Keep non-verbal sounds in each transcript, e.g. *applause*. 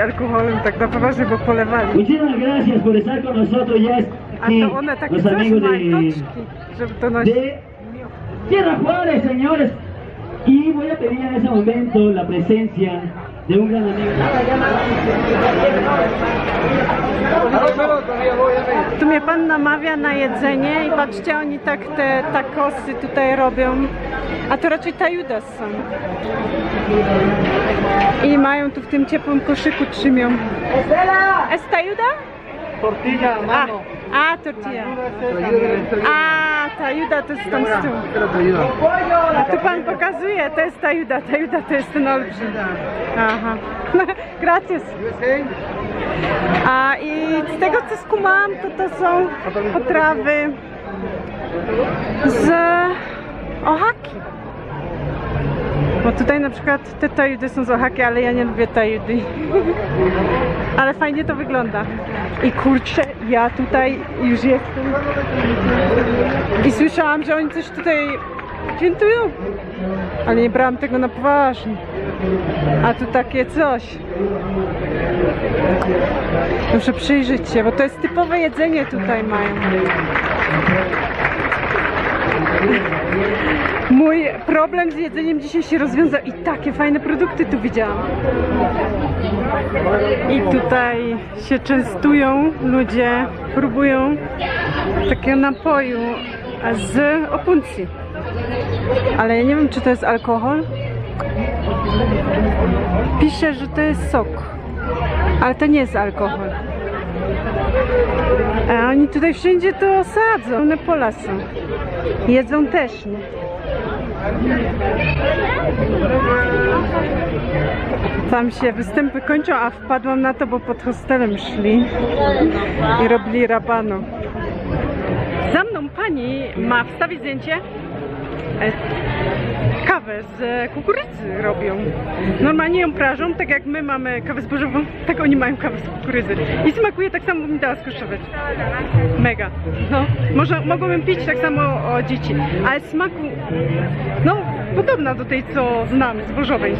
alkoholem tak na poważnie, bo polewali. Muchísimas gracias por estar con nosotros. Ya A aquí to one takie los amigos de, toczki, żeby to nosić. de Tierra Juárez, señores. Y voy a pedir en ese momento la presencia de un gran amigo. Tu mnie pan namawia na jedzenie i patrzcie, oni tak te takosy tutaj robią. A to raczej tajudas są. I mają tu w tym ciepłym koszyku trzymią. Es tajuda? Tortilla, A, mano. a tortilla. A, tajuda to jest tam z tyłu. A tu pan pokazuje, to jest tajuda, tajuda to jest ten olbrzym. Aha. *laughs* Gracias. A i z tego co skumałam, to to są potrawy z Ohaki. Bo tutaj na przykład te tajudy są z Ohaki, ale ja nie lubię tajudy. *laughs* Ale fajnie to wygląda. I kurczę, ja tutaj już jestem. I słyszałam, że oni coś tutaj świętują. Ale nie brałam tego na poważnie. A tu takie coś. Muszę przyjrzeć się, bo to jest typowe jedzenie tutaj mają. Mój problem z jedzeniem dzisiaj się rozwiązał i takie fajne produkty tu widziałam. I tutaj się częstują ludzie, próbują takiego napoju z opuncji. Ale ja nie wiem, czy to jest alkohol. Pisze, że to jest sok. Ale to nie jest alkohol. A oni tutaj wszędzie to sadzą. One pola są. Jedzą też, nie? Tam się występy kończą, a wpadłam na to, bo pod hostelem szli i robili rabano. Za mną pani ma wstawić zdjęcie. E, Kawę z kukurydzy robią. Normalnie ją prażą, tak jak my mamy kawę zbożową, tak oni mają kawę z kukurydzy. I smakuje tak samo, bym dała skosztować. Mega. No, może, mogłabym pić tak samo o dzieci, ale smaku, no, podobna do tej, co znam, zbożowej.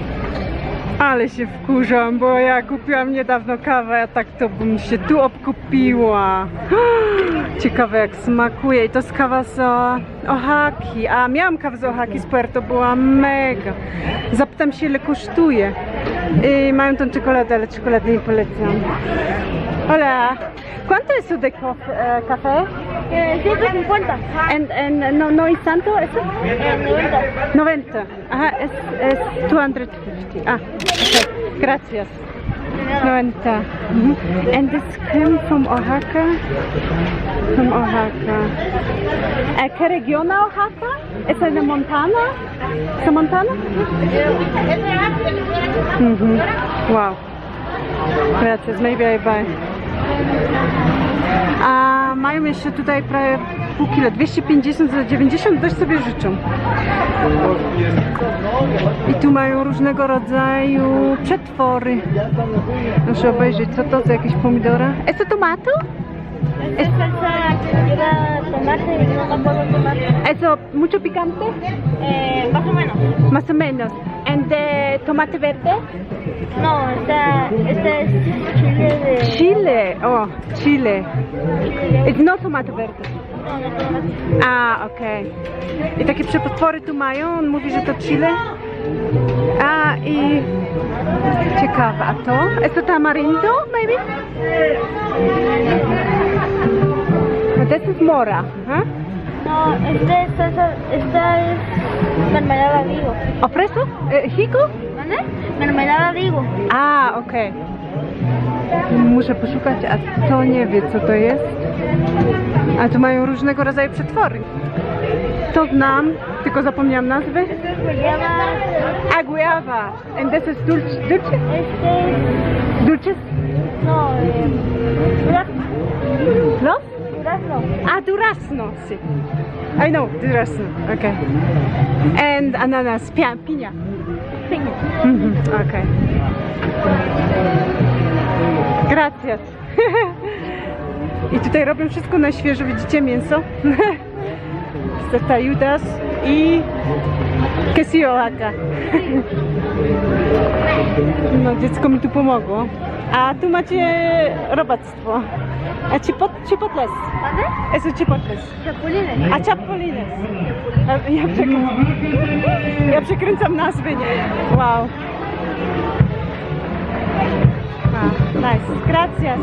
Ale się wkurzam, bo ja kupiłam niedawno kawę, a tak to bym się tu obkupiła. *gasps* Ciekawe jak smakuje. I to jest kawa z Ohaki. A miałam kawę z Ohaki z Puerto, była mega. Zapytam się ile kosztuje. I mają tą czekoladę, ale czekolady nie polecam. Hola. ¿Cuánto es su de cof- eh, café? Eh, 150. And, and no, no es tanto eso? Eh, 90. 90. Ajá, es, es 250. Ah, okay. Gracias. 90. Mhm. And this came from Oaxaca? From Oaxaca. Eh, ¿Qué región Oaxaca? ¿Es el de Montana? ¿Es de Montana? Mm -hmm. Wow. Gracias, maybe I buy. A mają jeszcze tutaj prawie pół kilo, 250 za 90, dość sobie życzą. I tu mają różnego rodzaju przetwory. Muszę obejrzeć, co to za jakieś pomidora. ¿Es to tomato? Es salsa lleva tomate y no tomate. ¿Eso mucho picante? Eh, más o menos. Más o menos. ¿And de tomate verde? No, esta, esta es chile de... Chile. Oh, Chile. It's no tomato verde. Tomate. A, okej. I takie przetwory tu mają? On mówi, że to Chile? A, i... Ciekawe, a to? ¿Es to tamarindo, maybe? No, this is mora. Huh? No, esta es salsa, esta es mermelada de higo. ¿O freso? Eh, ¿Higo? ¿Dónde? Mermelada de higo. A, okej. Muszę poszukać, a to nie wie co to jest. A tu mają różnego rodzaju przetwory. To znam, tylko zapomniałam nazwy. Esta se llama... A guava. And this is dulce. Dulce? Este es... Dulces? No, eh. Los? Durazno. Ah, durazno. I know, durazno. Okay. And ananas, pia, piña. Piña. Mhm, okay. Gracias. *laughs* I tutaj robią wszystko na świeżo, widzicie mięso? *laughs* Zeta Judas i Oaxaca. *laughs* No, dziecko mi tu pomogło. A tu macie robactwo. A chipot, chipotles. ¿Dónde? Eso chipotles. Chapulines. A chapolines. Ja, przekręcam, ja przekręcam nazwy, nie? Wow. A, nice. Gracias.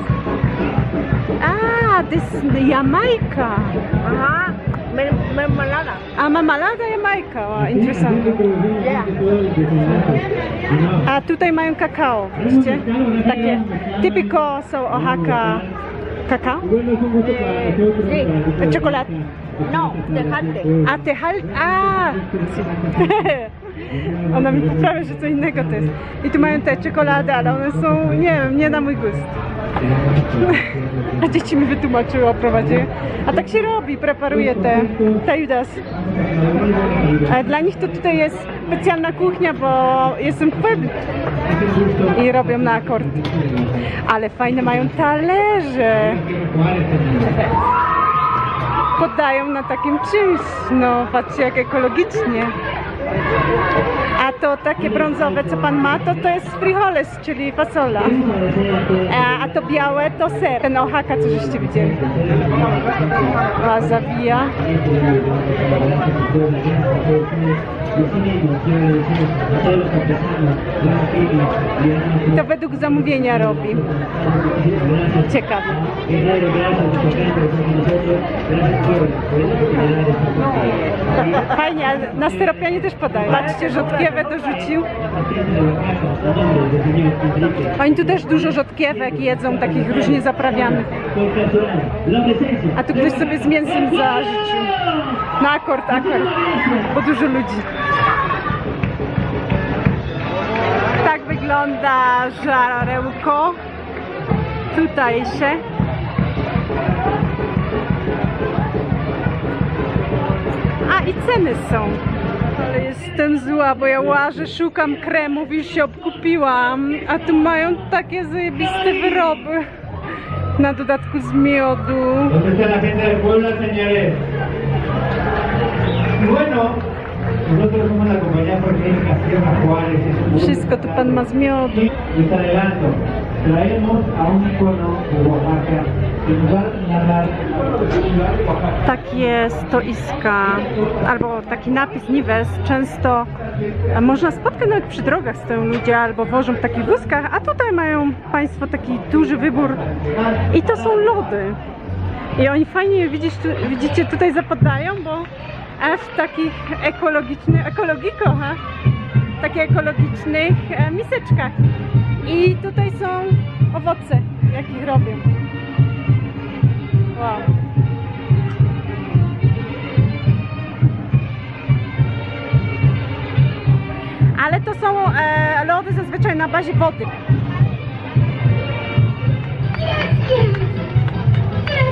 Ah, this is Jamaica. Mer mermelada. A mamalada Jamaica. Wow, interesante. Yeah. A tutaj mają kakao, widzicie? Takie typico są Oaxaca kakao. Sí. Czekolad. No, tejate. A te hal... A! *laughs* Ona mi poprawia, że co innego to jest. I tu mają te czekolady, ale one są, nie wiem, nie na mój gust. A dzieci mi wytłumaczyły, oprowadziły. A tak się robi, preparuje te tajudas. A dla nich to tutaj jest specjalna kuchnia, bo jestem w. I robią na akord. Ale fajne mają talerze. Podają na takim czymś. No, patrzcie jak ekologicznie. A to takie brązowe, co pan ma, to to jest frijoles, czyli fasola. A, to białe to ser. Ten Oaxaca, co żeście widzieli. A zawija. To według zamówienia robi. Ciekawe. Fajnie, ale na steropianie też podają. Patrzcie, rzodkiewę dorzucił. Oni tu też dużo rzodkiewek jedzą, takich różnie zaprawianych. A tu ktoś sobie z mięsem zarzucił. Na akord, akord, bo dużo ludzi. Tak wygląda żarełko tutejsze. A i ceny są. Ale jestem zła, bo ja łażę, szukam kremów, już się obkupiłam, a tu mają takie zajebiste wyroby. Na dodatku z miodu. Y bueno, nosotros somos la compañía Proteínica Sierra Juárez. es Wszystko tu pan ma z miodu. Y te adelanto, traemos a un icono de Oaxaca Oaxaca. Takie stoiska, albo taki napis Nives, często można spotkać nawet przy drogach stoją ludzie albo wożą w takich wózkach, a tutaj mają Państwo taki duży wybór i to są lody. I oni fajnie widzisz, widzicie tutaj zapadają, bo w takich ekologicznych, ekologiko, ha? takich ekologicznych miseczkach. I tutaj są owoce, jakich robią. Wow. Ale to są e, lody zazwyczaj na bazie wody.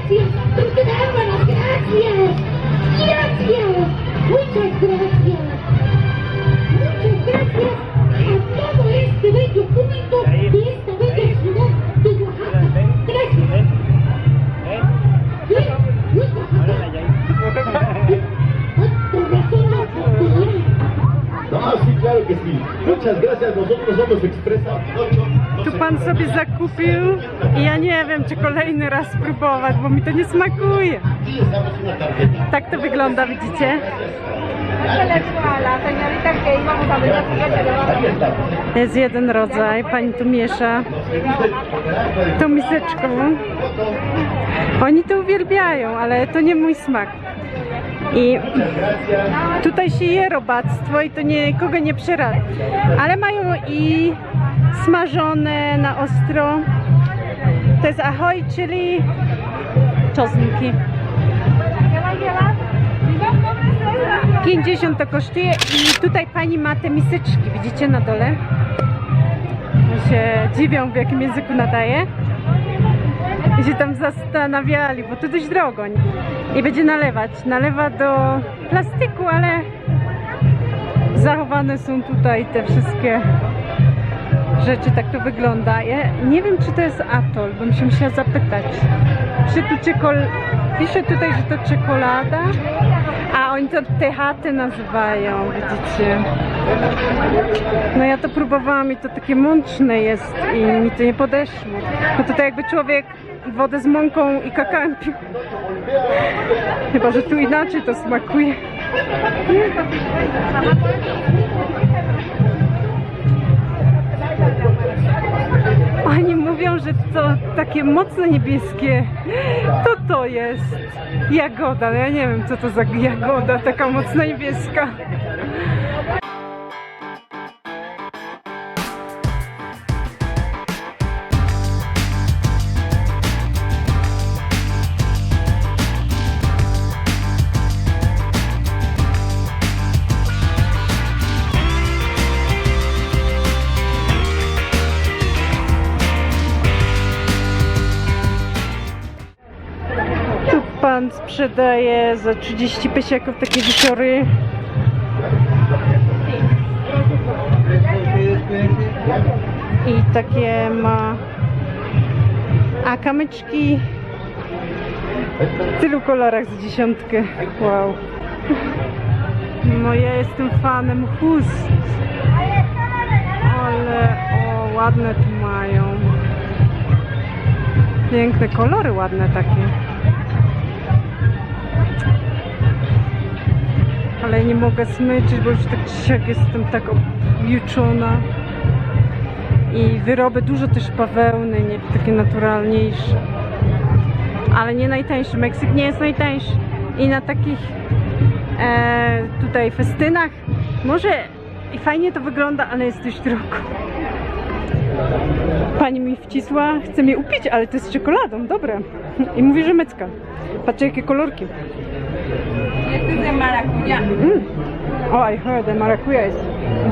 Gracias, gracias. Gracias. Muchas gracias. Muchas gracias a todo este bello público de Tu pan sobie zakupił i ja nie wiem, czy kolejny raz spróbować, bo mi to nie smakuje. Tak to wygląda, widzicie? Jest jeden rodzaj, pani tu miesza tą miseczką. Oni to uwielbiają, ale to nie mój smak. I tutaj się je robactwo i to nikogo nie przerada. Ale mają i smażone na ostro. To jest ahoj, czyli czosnki. 50 to kosztuje i tutaj pani ma te miseczki, widzicie na dole? Się dziwią w jakim języku nadaje. I się tam zastanawiali, bo to dość drogo. I będzie nalewać. Nalewa do plastiku, ale zachowane są tutaj te wszystkie rzeczy, tak to wygląda. Ja nie wiem, czy to jest atol, bym się musiała zapytać. Czy tu czekol- pisze tutaj, że to czekolada, a oni to te chaty nazywają, widzicie. No ja to próbowałam i to takie mączne jest i mi to nie podeszło. No to tak jakby człowiek wodę z mąką i kakałem pił. Chyba, że tu inaczej to smakuje. Oni mówią, że to takie mocno niebieskie. To to jest jagoda. No Ja nie wiem, co to za jagoda, taka mocno niebieska. Sprzedaje za 30 pysiaków takie wisiory. I takie ma... A kamyczki w tylu kolorach z dziesiątkę. Wow. No ja jestem fanem chust. Ale o, ładne tu mają. Piękne kolory, ładne takie. Ale nie mogę smyczyć, bo już tak dzisiaj jestem tak objuczona. I wyroby dużo też bawełny, nie, takie naturalniejsze. Ale nie najtańszy. Meksyk nie jest najtańszy. I na takich e, tutaj festynach może i fajnie to wygląda, ale jest dość drogo. Pani mi wcisła, chce mnie upić, ale to jest z czekoladą, dobre. I mówi, że mecka. Patrzcie jakie kolorki. Mm. Oh, I heard the maracuya is.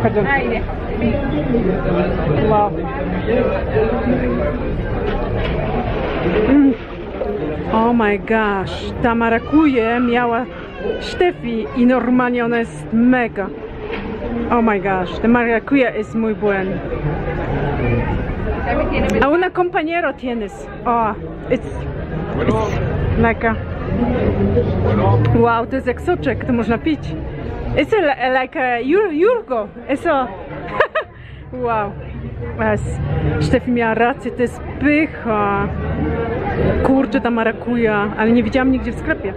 Pardon. Wow. Mm. Oh my gosh, ta marakuję miała Steffi i normalnie ona jest mega. Oh my gosh, the maracuya es muy buen. A una compañero tienes. Oh, it's, it's mega. Wow, to jest jak soczek, to można pić. It's a, like a jur, jurgo. It's a... *laughs* wow. Es. Steffi miała rację, to jest pycha. Kurczę, ta marakuja, ale nie widziałam nigdzie w sklepie.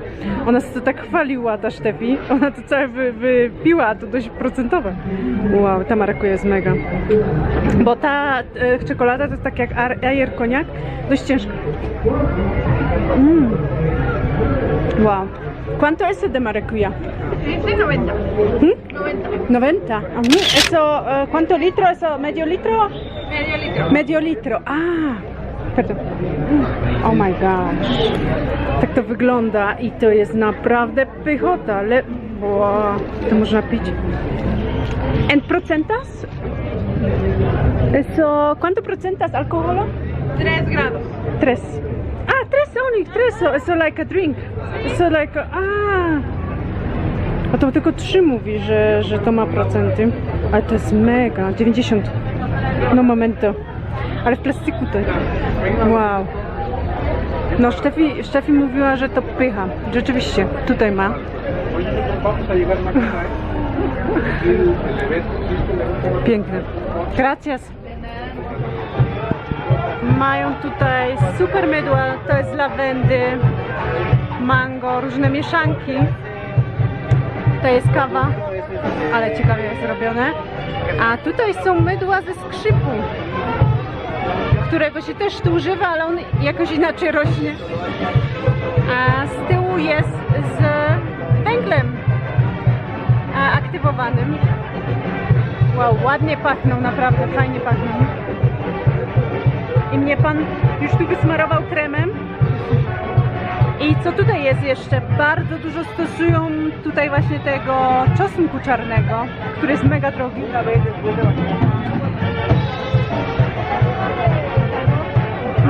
Ona to tak chwaliła, ta Steffi. Ona to całe wy, wypiła, to dość procentowe. Wow, ta marakuja jest mega. Bo ta e, czekolada to jest tak jak ajer koniak, dość ciężka. Mm. Wow. ¿Cuánto es el de maracuyá? Hmm? Entre 90. ¿Mm? 90. 90. Ah, ¿Eso, eh, uh, ¿Cuánto litro? ¿Eso medio litro? Medio litro. Medio litro. Ah, perdón. Oh my gosh. Tak to wygląda i to jest naprawdę pychota. Le... Wow. To można pić. ¿En procentas? ¿Eso, ¿Cuánto procentas alcohol? 3 grados. 3 tres only, tres. So, so like a drink. So like a. A to tylko trzy mówi, że, że to ma procenty. Ale to jest mega. 90. No momento. Ale w plastiku to. Wow. No Sztefi, Sztefi mówiła, że to pycha. Rzeczywiście, tutaj ma. Piękne. Gracias. Mają tutaj super mydła, to jest lawendy, mango, różne mieszanki. To jest kawa, ale ciekawie jest zrobione. A tutaj są mydła ze skrzypu, którego się też tu używa, ale on jakoś inaczej rośnie. A z tyłu jest z węglem aktywowanym. Wow, ładnie pachną, naprawdę fajnie pachną. I mnie pan już tu wysmarował kremem. I co tutaj jest jeszcze? Bardzo dużo stosują tutaj właśnie tego czosnku czarnego, który jest mega drogi.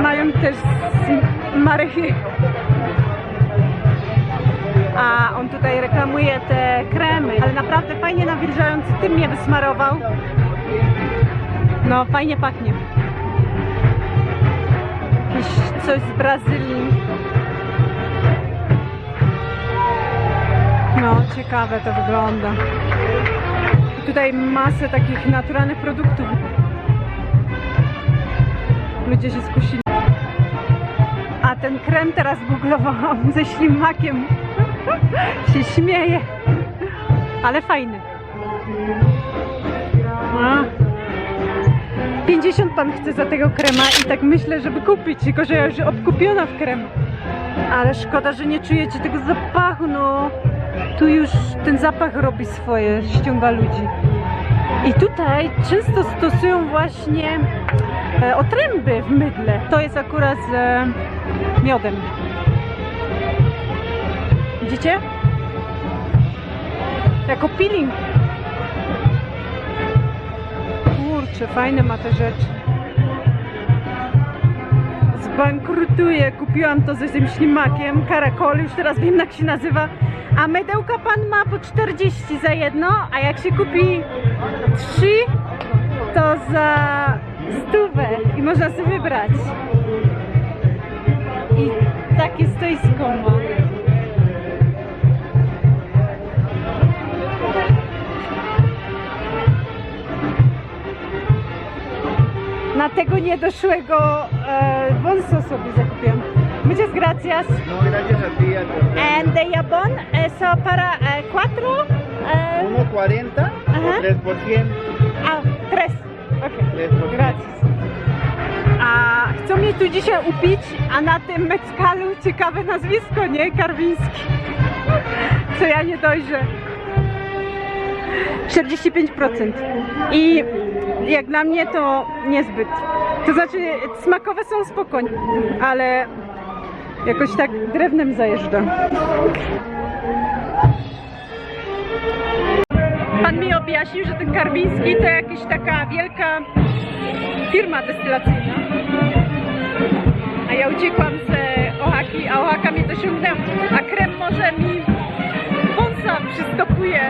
Mają też marychy. A on tutaj reklamuje te kremy, ale naprawdę fajnie nawilżający. Tym mnie wysmarował. No, fajnie pachnie jakieś coś z Brazylii. No, ciekawe to wygląda. I tutaj masę takich naturalnych produktów. Ludzie się skusili. A ten krem teraz googlowałam ze ślimakiem. *laughs* się śmieje. Ale fajny. 50 pan chce za tego krema i tak myślę, żeby kupić, tylko że ja już odkupiona w krem. Ale szkoda, że nie czujecie tego zapachu, no. Tu już ten zapach robi swoje, ściąga ludzi. I tutaj często stosują właśnie e, otręby w mydle. To jest akurat z e, miodem. Widzicie? Jako peeling. Kurczę, fajne ma te rzeczy. Zbankrutuję. Kupiłam to ze tym ślimakiem. Karakol, już teraz wiem jak się nazywa. A mydełka pan ma po 40 za jedno, a jak się kupi 3, to za stówę i można sobie wybrać. I takie stoisko ma. Na tego niedoszłego e, wąsa sobie zakupiłam. Muchas gracias. No, gracias a ti. And the jabón, eso para eh, cuatro, eh, 1.40 Ajá. 3%. a tres. Ok, Tres por gracias. A chcą mnie tu dzisiaj upić, a na tym meckalu ciekawe nazwisko, nie? Karwiński. Co ja nie dojrzę. 45%. I jak dla mnie to niezbyt. To znaczy smakowe są spokojnie, ale jakoś tak drewnem zajeżdża. Pan mi objaśnił, że ten Karwiński to jakaś taka wielka firma destylacyjna. A ja uciekłam z Ohaki, a Ohaka mnie dosiągnęła. A krem może mi wąsa przystopuje.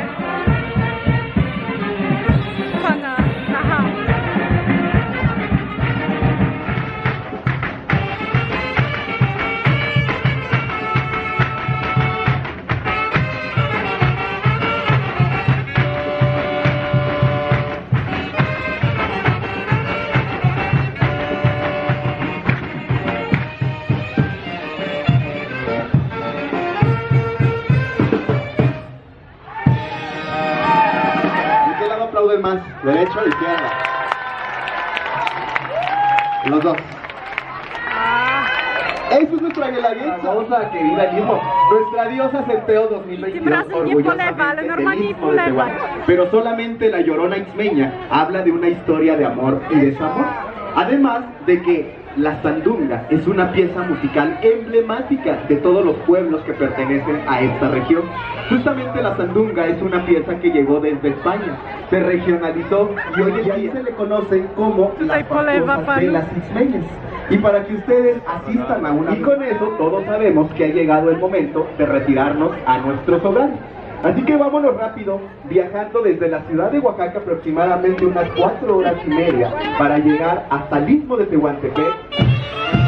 Guelaguetza. que viva el. Nuestra diosa Centeo 2022. Tym razem nie polewa, ale orgullosamente normalnie del Istmo de. Tehuantepec. Pero solamente la llorona ixmeña habla de una historia de amor y desamor. Además de que la sandunga es una pieza musical emblemática de todos los pueblos que pertenecen a esta región. Justamente la sandunga es una pieza que llegó desde España, se regionalizó y hoy en día se le conoce como las pasturas de las Ixmeñas. Y para que ustedes asistan a una... Y con eso todos sabemos que ha llegado el momento de retirarnos a nuestros hogares. Así que vámonos rápido, viajando desde la ciudad de Oaxaca aproximadamente unas cuatro horas y media para llegar hasta el istmo de Tehuantepec.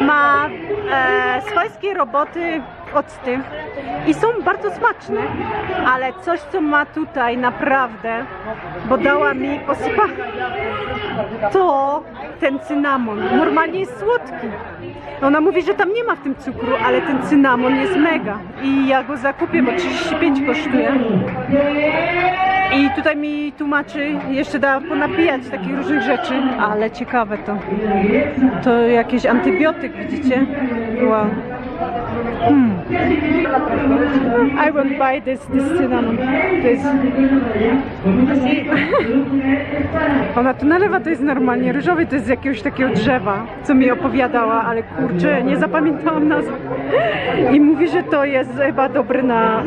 Ma e, swojskie roboty octy i są bardzo smaczne, ale coś co ma tutaj naprawdę, bo dała mi posypa, to ten cynamon. Normalnie jest słodki. Ona mówi, że tam nie ma w tym cukru, ale ten cynamon jest mega i ja go zakupię, bo 35 kosztuje. Tutaj mi tłumaczy, jeszcze da ponapijać takich różnych rzeczy, ale ciekawe to. To jakiś antybiotyk, widzicie? Wow. Hmm. I won't buy this, this cinnamon. This. *laughs* Ona tu nalewa, to jest normalnie różowy, to jest z jakiegoś takiego drzewa, co mi opowiadała, ale kurczę, nie zapamiętałam nazwy. I mówi, że to jest chyba dobre na,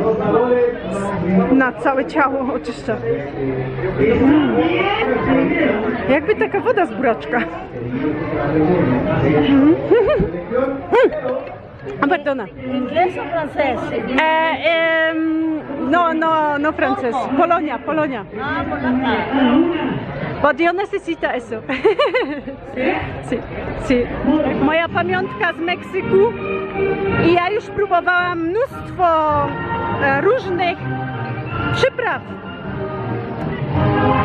na całe ciało, oczyszcza. Mm. Jakby taka woda z buraczka. Mm. *laughs* Ah, perdona. ¿Inglés o francés? Eh, no, no, no francés. Polonia, Polonia. Ah, polaca. Bo Dio necesita eso. *laughs* Sí, sí. Moja pamiątka z Meksyku i ja już próbowałam mnóstwo e, różnych przypraw.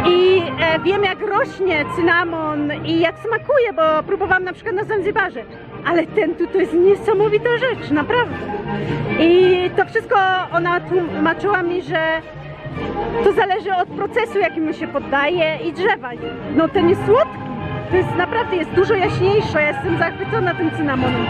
I e, wiem jak rośnie cynamon i jak smakuje, bo próbowałam na przykład na Zanzibarze. Ale ten tu to jest niesamowita rzecz, naprawdę. I to wszystko ona tłumaczyła mi, że to zależy od procesu, jakiemu się poddaje i drzewa. No ten jest słodki. To jest naprawdę jest dużo jaśniejszy. Ja jestem zachwycona tym cynamonem.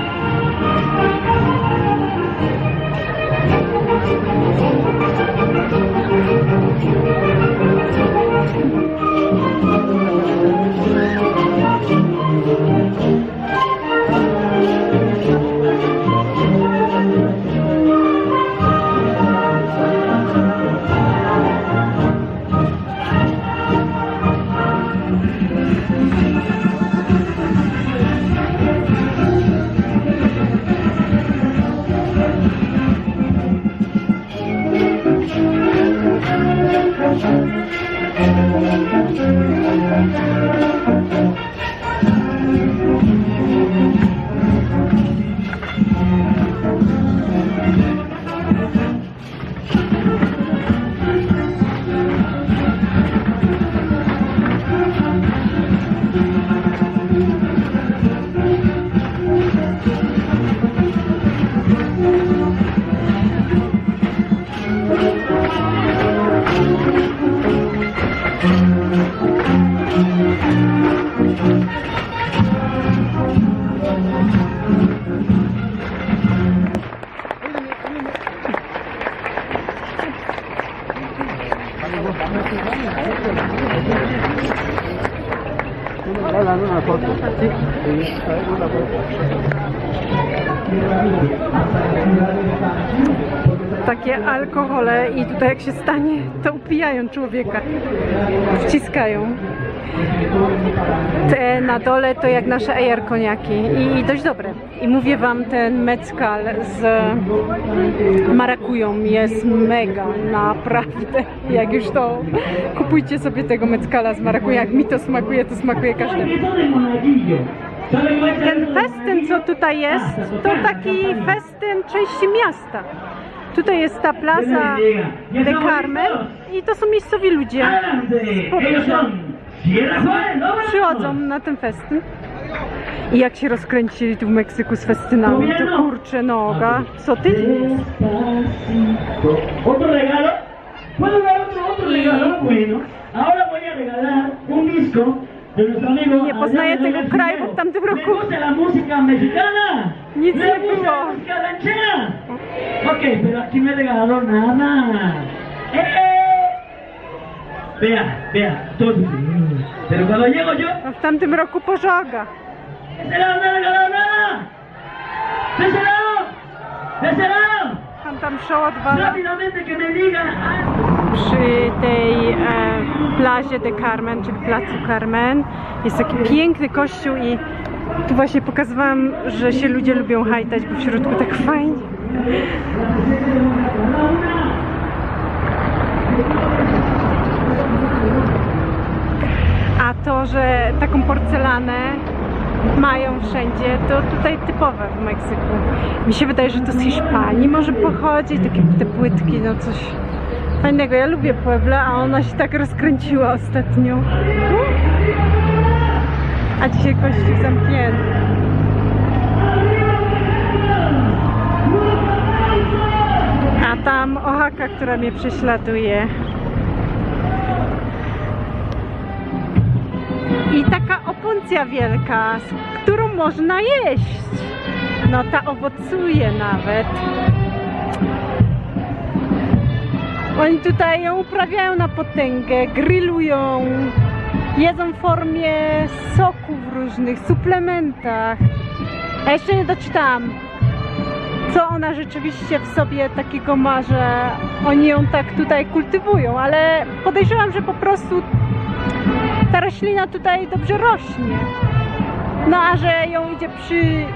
Takie alkohole i tutaj jak się stanie, to upijają człowieka. Wciskają. Te na dole to jak nasze ejer koniaki i, i dość dobre. I mówię wam, ten mezcal z marakują jest mega, naprawdę. Jak już to kupujcie sobie tego mezcala z marakują. Jak mi to smakuje, to smakuje każdemu. Ten festyn, co tutaj jest, to taki festyn części miasta. Tutaj jest ta plaza de Carmen i to są miejscowi ludzie. Przychodzą na ten festyn. I jak się rozkręcili tu w Meksyku z festynami, to kurczę noga. Co ty? ¿Puedo dar otro, otro regalo? Bueno, ahora voy a regalar un disco de nuestro amigo. Nie poznaję Adrián tego Legarcía. kraju, bo w tamtym ¿Le roku gusta la música mexicana? Nic ¿Le nie gusta la música ranchera? Ok, pero aquí no he regalado nada. ¡Eh, eh! Vea, vea, todo. Pero cuando llego yo, A w tamtym roku pożoga. ¡de ese lado no he regalado nada! ¡De ese lado! ¡De ese lado! Tam ah, przy tej e, plazie de Carmen, czyli placu Carmen. Jest taki piękny kościół i tu właśnie pokazywałam, że się ludzie lubią hajtać, bo w środku tak fajnie. A to, że taką porcelanę mają wszędzie, to tutaj typowe w Meksyku. Mi się wydaje, że to z Hiszpanii może pochodzi, takie te płytki, no coś fajnego. Ja lubię Puebla, a ona się tak rozkręciła ostatnio. A dzisiaj kościół zamknięty. A tam Oaxaca, która mnie prześladuje. i taka opuncja wielka, z którą można jeść. No ta owocuje nawet. Oni tutaj ją uprawiają na potęgę, grillują, jedzą w formie soków różnych, suplementach. A jeszcze nie doczytałam, co ona rzeczywiście w sobie takiego ma, że oni ją tak tutaj kultywują, ale podejrzewam, że po prostu ta roślina tutaj dobrze rośnie. No a że ją idzie przy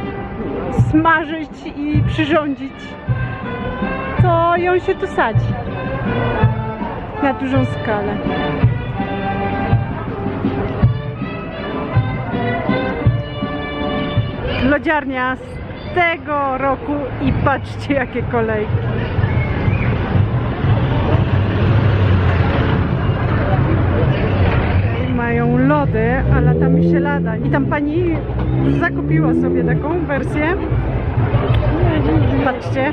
smażyć i przyrządzić, to ją się tu sadzi na dużą skalę. Lodziarnia z tego roku i patrzcie jakie kolejki. Mają lody, a lata Michelada. I tam pani zakupiła sobie taką wersję. Patrzcie.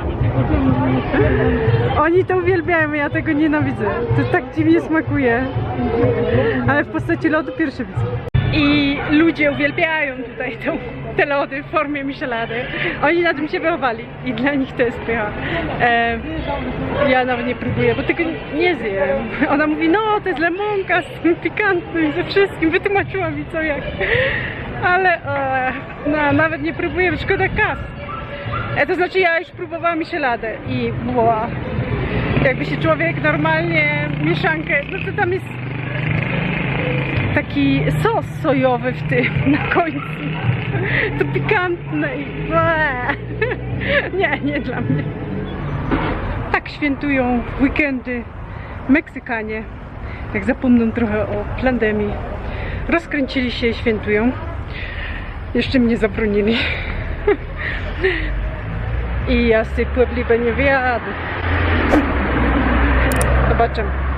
Oni to uwielbiają, ja tego nienawidzę. To tak dziwnie smakuje. Ale w postaci lodu pierwszy widzę. I ludzie uwielbiają tutaj tą, te lody w formie Michelady. Oni na tym się wychowali i dla nich to jest pycha. E, ja nawet nie próbuję, bo tego nie zjem. Ona mówi, no to jest lemonka z tym pikantnym, ze wszystkim. Wytłumaczyła mi co jak. Ale e, no, nawet nie próbuję, szkoda kas. E, to znaczy ja już próbowałam Micheladę i była jakby się człowiek normalnie mieszankę, no to tam jest taki sos sojowy w tym *laughs* na końcu. To pikantne i. Nie, nie dla mnie. Tak świętują weekendy Meksykanie. Jak zapomną trochę o pandemii. Rozkręcili się i świętują. Jeszcze mnie zabronili. *laughs* I ja z tej puebliwy nie wyjadę. Zobaczymy.